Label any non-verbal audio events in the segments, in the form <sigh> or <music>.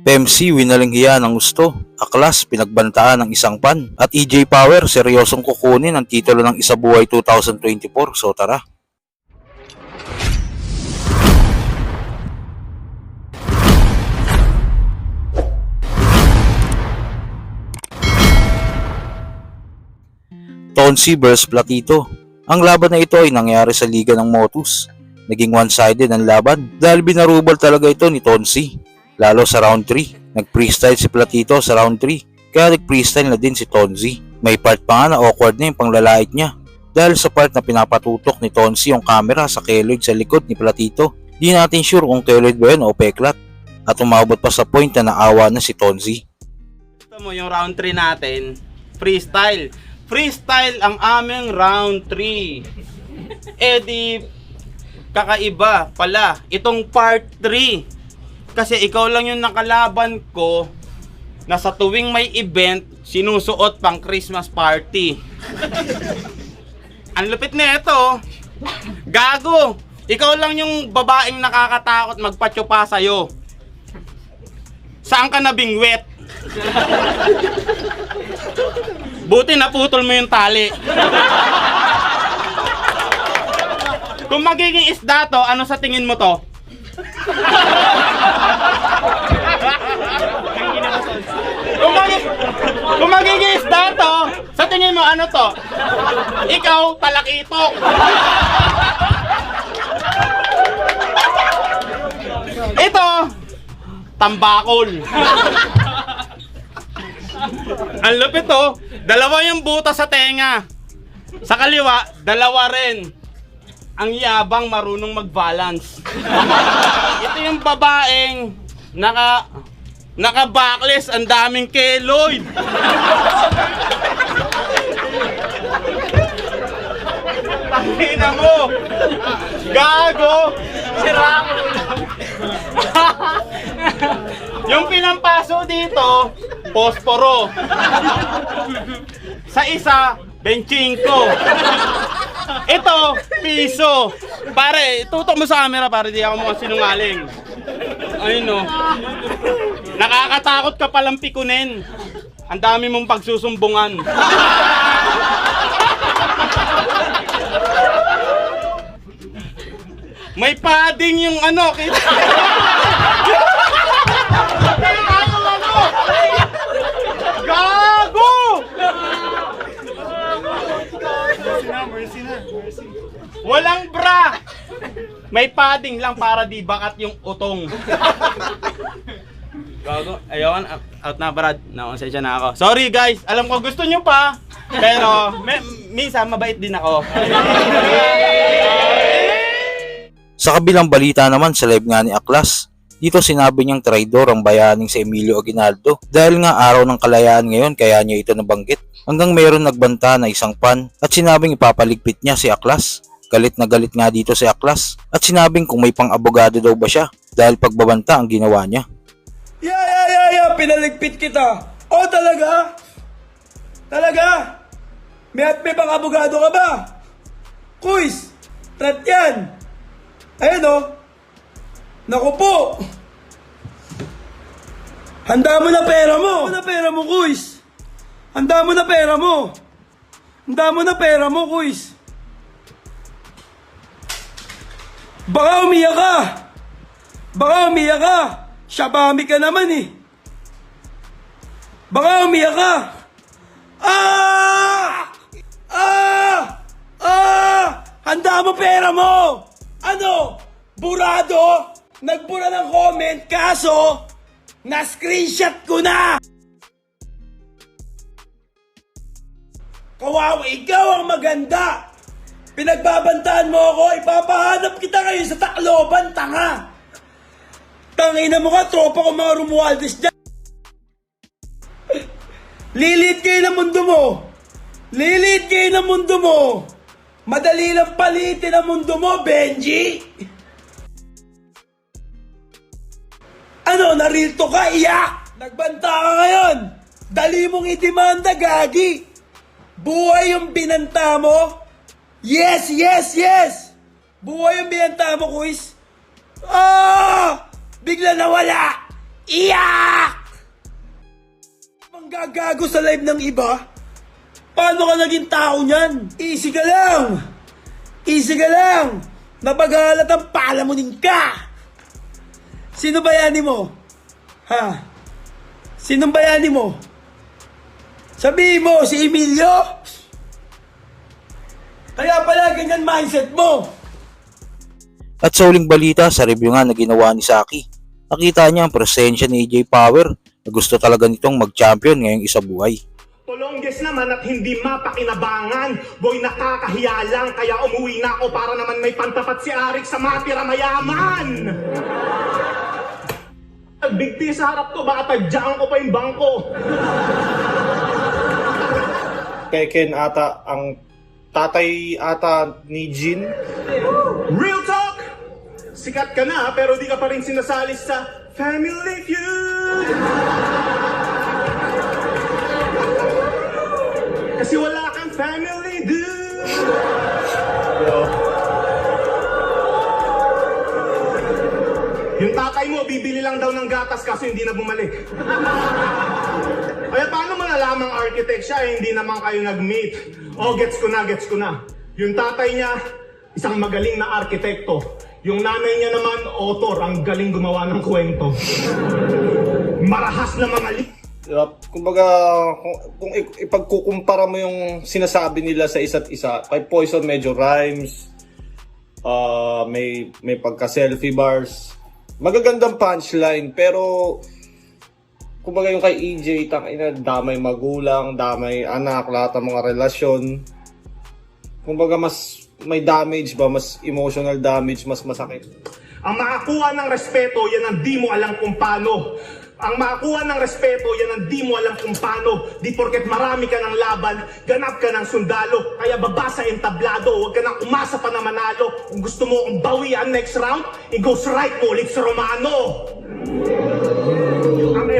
PMC winaling hiya ng gusto. Aklas pinagbantaan ng isang pan. At EJ Power seryosong kukunin ang titulo ng Isabuhay 2024. So tara. Tonsi vs Platito. Ang laban na ito ay nangyari sa Liga ng Motus. Naging one-sided ang laban dahil binarubal talaga ito ni Tonsi. Lalo sa round 3. Nag-freestyle si Platito sa round 3. Kaya nag-freestyle na din si Tonzi. May part pa nga na awkward na yung panglalait niya. Dahil sa part na pinapatutok ni Tonzi yung camera sa keloid sa likod ni Platito. Di natin sure kung keloid ba yun o peklat. At umabot pa sa point na naawa na si Tonzi. Ito mo yung round 3 natin, freestyle. Freestyle ang aming round 3. Eh di, kakaiba pala. Itong part 3. Kasi ikaw lang yung nakalaban ko na sa tuwing may event, sinusuot pang Christmas party. ang lupit na ito. Gago! Ikaw lang yung babaeng nakakatakot magpatsupa sa'yo. Saan ka nabingwet? Buti naputol mo yung tali. Kung magiging isda to, ano sa tingin mo to? Kung, magi- kung magiging isda to, sa tingin mo ano to? Ikaw, talakitok. Ito, tambakol. Ang lupit oh. Dalawa yung buta sa tenga. Sa kaliwa, dalawa rin. Ang yabang marunong mag-balance. <laughs> Ito yung babaeng naka naka backless ang daming keloid. Tangina mo. Gago. Sira. <laughs> Yung pinampaso dito, posporo. Sa isa, benchingko. Ito, piso. Pare, tutok mo sa camera para di ako mukhang sinungaling. Ayun no. Nakakatakot ka palang pikunin. Ang dami mong pagsusumbungan. May padding yung ano, kita. Walang bra! May padding lang para di bakat yung utong. Gago, na, out na Brad. Nakonsensya na ako. Sorry guys, alam ko gusto nyo pa. Pero, me, minsan mabait din ako. Sa kabilang balita naman sa live nga ni Aklas, dito sinabi niyang traidor ang bayaning si Emilio Aguinaldo dahil nga araw ng kalayaan ngayon kaya niya ito nabanggit. Hanggang mayroon nagbanta na isang pan at sinabing ipapaligpit niya si Aklas. Galit na galit nga dito si Aklas at sinabing kung may pang-abogado daw ba siya dahil pagbabanta ang ginawa niya. Yeah, yeah, yeah, yeah, pinaligpit kita. Oh, talaga? Talaga? May may pang-abogado ka ba? Kuis, threat yan. Ayun oh. Naku po. Handa mo na pera mo. Handa mo na pera mo, Kuis. Handa mo na pera mo. Handa mo na pera mo, Kuis. Baka umiyak ka. Baka umiyak ka. Shabami ka naman eh. Baka umiyak ka. Ah! Ah! Ah! Handa mo pera mo! Ano? Burado? Nagbura ng comment kaso na-screenshot ko na! Kawawa, ikaw ang maganda! Pinagbabantaan mo ako, ipapahanap kita ngayon sa Tacloban, tanga! Tangina mo ka, tropa ko mga Romualdez dyan! Lilit kayo ng mundo mo! Lilit kayo ng mundo mo! Madali lang palitin ang mundo mo, Benji! Ano, narilto ka, iyak! Nagbanta ka ngayon! Dali mong idemanda, gagi! Buhay yung binanta mo! Yes, yes, yes! Buhay yung binanta mo, kuis! Ah! Bigla nawala! Iyak! Manggagago sa live ng iba? Paano ka naging tao niyan? Easy ka lang! Easy ka lang! Napagalat ang palamunin ka! Sino bayani mo? Ha? Sinong bayani mo? Sabihin mo, si Emilio? Kaya ganyan mindset mo! At sa uling balita sa review nga na ginawa ni Saki, nakita niya ang presensya ni AJ Power na gusto talaga nitong mag-champion ngayong isa buhay. Tolongges naman at hindi mapakinabangan. Boy, nakakahiya lang kaya umuwi na ako para naman may pantapat si Arik sa matira mayaman. <laughs> Nagbigti sa harap ko, baka tadyaan ko pa yung bangko. Peken ata ang tatay ata ni Jin. Real talk! Sikat ka na pero di ka pa rin sinasali sa Family Feud! Kasi wala kang family, dude! Yung tatay mo, bibili lang daw ng gatas kaso hindi na bumalik. Kaya paano malalamang architect siya eh, hindi naman kayo nag-meet? Oh, gets ko na, gets ko na. Yung tatay niya, isang magaling na arkitekto. Yung nanay niya naman, author, ang galing gumawa ng kwento. <laughs> Marahas na mga li... Diba? Kumbaga, kung, kung ipagkukumpara mo yung sinasabi nila sa isa't isa, kay Poison medyo rhymes, ah may, may pagka-selfie bars, magagandang punchline, pero kumbaga yung kay EJ, tangina, damay magulang, damay anak, lahat ng mga relasyon. Kumbaga mas may damage ba, mas emotional damage, mas masakit. Ang makakuha ng respeto, yan ang di mo alam kung paano. Ang makakuha ng respeto, yan ang di mo alam kung paano. Di porket marami ka ng laban, ganap ka ng sundalo. Kaya babasa yung tablado, huwag ka nang umasa pa na manalo. Kung gusto mo akong bawian next round, it goes right mo ulit sa Romano.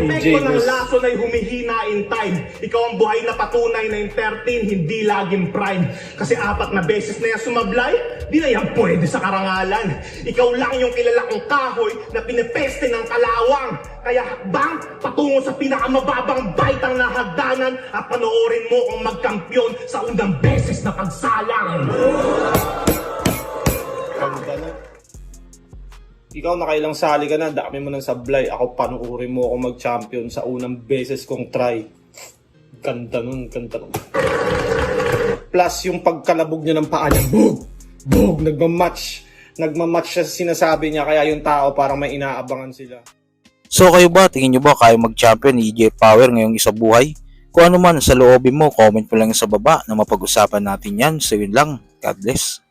Ang epekto ng James. lason ay humihina in time. Ikaw ang buhay na patunay na yung 13, hindi laging prime. Kasi apat na beses na yan sumablay, di na yan pwede sa karangalan. Ikaw lang yung kilala kong kahoy na pinepeste ng kalawang. Kaya hakbang patungo sa pinakamababang baitang na hagdanan at panoorin mo kung magkampiyon sa unang beses na pagsalang. Ikaw nakailang sali ka na, dami mo ng sablay. Ako panuuri mo ako mag-champion sa unang beses kong try. Ganda nun, ganda nun. Plus yung pagkalabog niya ng paa niya, bug! Bug! Nagmamatch. Nagmamatch siya sa sinasabi niya, kaya yung tao parang may inaabangan sila. So kayo ba, tingin nyo ba kaya mag-champion ni AJ Power ngayong isa buhay? Kung ano man sa loobin mo, comment mo lang sa baba na mapag-usapan natin yan. So yun lang. God bless.